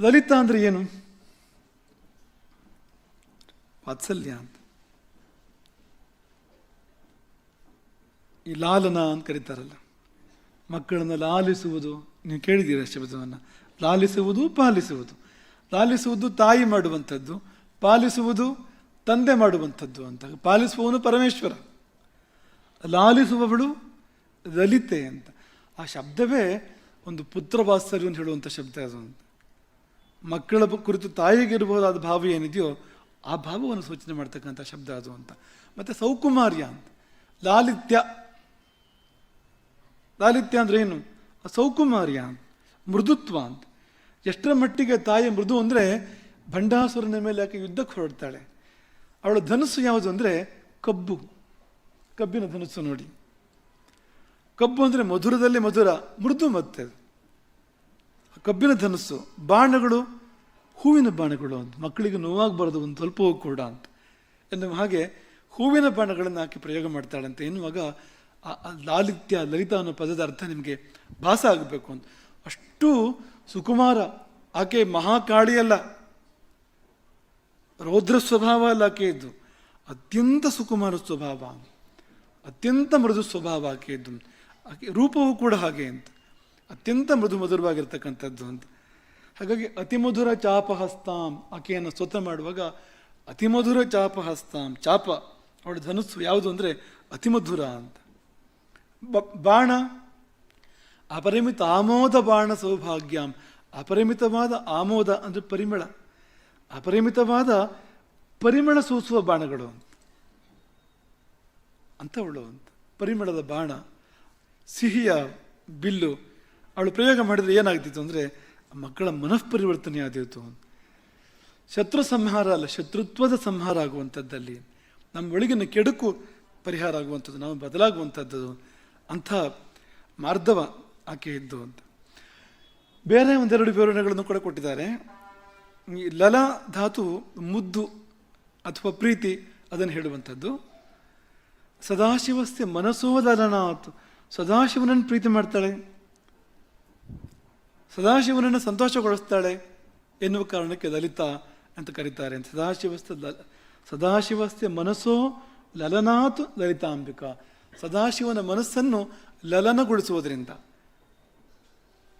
ಲಲಿತಾ ಅಂದರೆ ಏನು? ವಾತ್ಸಲ್ಯ ಅಂತ. ಈ ಲಾಲನ ಅಂತ ಕರೀತಾರಲ್ಲ. ಮಕ್ಕಳನ್ನು ಲಾಲಿಸುವುದು, ನೀವು ಕೇಳಿದ್ದೀರ ಶಬ್ದವನ್ನು? ಲಾಲಿಸುವುದು, ಪಾಲಿಸುವುದು. ಲಾಲಿಸುವುದು ತಾಯಿ ಮಾಡುವಂಥದ್ದು, ಪಾಲಿಸುವುದು ತಂದೆ ಮಾಡುವಂಥದ್ದು ಅಂತ. ಪಾಲಿಸುವವನು ಪರಮೇಶ್ವರ. ಲಾಲಿಸುವವಳು ಲಲಿತೆ ಅಂತ. ಆ ಶಬ್ದವೇ ಒಂದು ಪುತ್ರವಾತ್ಸಲ್ಯ ಅಂತ ಹೇಳುವಂಥ ಶಬ್ದ ಅದು ಅಂತ. ಮಕ್ಕಳ ಕುರಿತು ತಾಯಿಗಿರಬಹುದಾದ ಭಾವ ಏನಿದೆಯೋ ಆ ಭಾವವನ್ನು ಸೂಚನೆ ಮಾಡ್ತಕ್ಕಂಥ ಶಬ್ದ ಅದು ಅಂತ. ಮತ್ತು ಸೌಕುಮಾರ್ಯ ಅಂತ. ಲಾಲಿತ್ಯ. ಲಾಲಿತ್ಯ ಅಂದ್ರೆ ಏನು? ಸೌಕುಮಾರ್ಯ ಅಂತ. ಮೃದುತ್ವ ಅಂತ. ಎಷ್ಟರ ಮಟ್ಟಿಗೆ ತಾಯಿ ಮೃದು ಅಂದರೆ ಭಂಡಾಸುರನ ಮೇಲೆ ಯಾಕೆ ಯುದ್ಧಕ್ಕೆ ಹೊರಡ್ತಾಳೆ. ಅವಳ ಧನುಸ್ಸು ಯಾವುದು ಅಂದರೆ ಕಬ್ಬು. ಕಬ್ಬಿನ ಧನುಸ್ಸು ನೋಡಿ. ಕಬ್ಬು ಅಂದರೆ ಮಧುರದಲ್ಲಿ ಮಧುರ, ಮೃದು ಮತ್ತೆ. ಕಬ್ಬಿನ ಧನಸ್ಸು, ಬಾಣಗಳು, ಹೂವಿನ ಬಾಣಗಳು ಅಂತ. ಮಕ್ಕಳಿಗೆ ನೋವಾಗಬಾರದು, ಒಂದು ಸ್ವಲ್ಪವೂ ಕೂಡ ಅಂತ. ಎನ್ನುವ ಹಾಗೆ ಹೂವಿನ ಬಾಣಗಳನ್ನು ಹಾಕಿ ಪ್ರಯೋಗ ಮಾಡ್ತಾಳಂತೆ ಎನ್ನುವಾಗ ಆ ಲಾಲಿತ್ಯ, ಲಲಿತ ಅನ್ನೋ ಪದದ ಅರ್ಥ ನಿಮಗೆ ಭಾಸ ಆಗಬೇಕು ಅಂತ. ಅಷ್ಟು ಸುಕುಮಾರ, ಆಕೆ ಮಹಾಕಾಳಿಯಲ್ಲ. ರೌದ್ರ ಸ್ವಭಾವ ಅಲ್ಲ ಆಕೆ ಇದ್ದು. ಅತ್ಯಂತ ಸುಕುಮಾರ ಸ್ವಭಾವ. ಅತ್ಯಂತ ಮೃದು ಸ್ವಭಾವ ಆಕೆ ಇದ್ದು. ಆಕೆ ರೂಪವೂ ಕೂಡ ಹಾಗೆ ಅಂತ. ಅತ್ಯಂತ ಮೃದು ಮಧುರವಾಗಿರ್ತಕ್ಕಂಥದ್ದು ಅಂತ. ಹಾಗಾಗಿ ಅತಿಮಧುರ ಚಾಪಹಸ್ತಾಂ ಆಕೆಯನ್ನು ಸ್ತೋತ್ರ ಮಾಡುವಾಗ ಅತಿಮಧುರ ಚಾಪಹಸ್ತಾಂ ಚಾಪ ಅವಳ ಧನುಸ್ಸು ಯಾವುದು ಅಂದರೆ ಅತಿಮಧುರ ಅಂತ. ಬಾಣ, ಅಪರಿಮಿತ ಆಮೋದ ಬಾಣ ಸೌಭಾಗ್ಯಂ. ಅಪರಿಮಿತವಾದ ಆಮೋದ ಅಂದರೆ ಪರಿಮಳ. ಅಪರಿಮಿತವಾದ ಪರಿಮಳ ಸೂಸುವ ಬಾಣಗಳು ಅಂತ. ಅಂಥವಳು ಅಂತ. ಪರಿಮಳದ ಬಾಣ, ಸಿಹಿಯ ಬಿಲ್ಲು ಅವಳು ಪ್ರಯೋಗ ಮಾಡಿದರೆ ಏನಾಗ್ತಿತ್ತು ಅಂದರೆ, ಮಕ್ಕಳ ಮನಃಪರಿವರ್ತನೆ ಆದಿತ್ತು ಶತ್ರು ಸಂಹಾರ ಅಲ್ಲ, ಶತ್ರುತ್ವದ ಸಂಹಾರ ಆಗುವಂಥದ್ದಲ್ಲಿ. ನಮ್ಮ ಒಳಗಿನ ಕೆಡುಕು ಪರಿಹಾರ ಆಗುವಂಥದ್ದು, ನಾವು ಬದಲಾಗುವಂಥದ್ದು. ಅಂಥ ಮಾರ್ಧವ ಆಕೆ ಇದ್ದು ಅಂತ. ಬೇರೆ ಒಂದೆರಡು ವಿವರಣೆಗಳನ್ನು ಕೂಡ ಕೊಟ್ಟಿದ್ದಾರೆ. ಲಲ ಧಾತು ಮುದ್ದು ಅಥವಾ ಪ್ರೀತಿ ಅದನ್ನು ಹೇಳುವಂಥದ್ದು. ಸದಾಶಿವಸ್ಥೆ ಮನಸ್ಸೋ ಲಲನಾಥ್ ಸದಾಶಿವನನ್ನು ಪ್ರೀತಿ ಮಾಡ್ತಾಳೆ. ಸದಾಶಿವನನ್ನು ಸಂತೋಷಗೊಳಿಸ್ತಾಳೆ ಎನ್ನುವ ಕಾರಣಕ್ಕೆ ದಲಿತ ಅಂತ ಕರೀತಾರೆ. ಸದಾಶಿವಸ್ಥ ಸದಾಶಿವಸ್ಥ ಮನಸ್ಸೋ ಲಲನಾತು ಲಲಿತಾಂಬಿಕಾ. ಸದಾಶಿವನ ಮನಸ್ಸನ್ನು ಲಲನಗೊಳಿಸುವುದರಿಂದ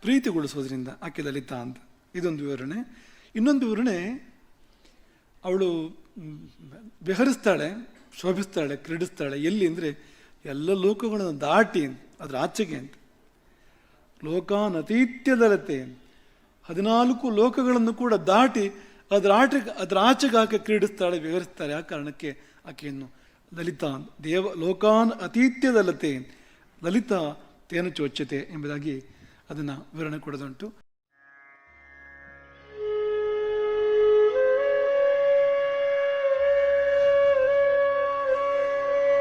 ಪ್ರೀತಿಗೊಳಿಸೋದ್ರಿಂದ ಆಕೆ ಲಲಿತಾ ಅಂತ. ಇದೊಂದು ವಿವರಣೆ. ಇನ್ನೊಂದು ವಿವರಣೆ, ಅವಳು ಬೆಹರಿಸ್ತಾಳೆ ಶೋಭಿಸ್ತಾಳೆ, ಕ್ರೀಡಿಸ್ತಾಳೆ. ಎಲ್ಲಿ ಅಂದರೆ ಎಲ್ಲ ಲೋಕಗಳನ್ನು ದಾಟಿ, ಅದರ ಆಚೆಗೆ ಅಂತ. ಲೋಕಾನತೀತ್ಯದರತೆ ಹದಿನಾಲ್ಕು ಲೋಕಗಳನ್ನು ಕೂಡ ದಾಟಿ ಅದರ ಆಟ ಅದರ ಆಚೆಗೆ ಕ್ರೀಡಿಸ್ತಾಳೆ ವಿವರಿಸ್ತಾಳೆ ಆ ಕಾರಣಕ್ಕೆ ಆಕೆಯನ್ನು ಲಲಿತಾ. ದೇವ ಲೋಕಾನ್ ಅತೀತ್ಯದಲ್ಲತೆ ಲಲಿತಾ ತೇನ ಚೋಚ್ಯತೆ ಎಂಬುದಾಗಿ ಅದನ್ನು ವಿವರಣೆ ಕೊಡೋದುಂಟು.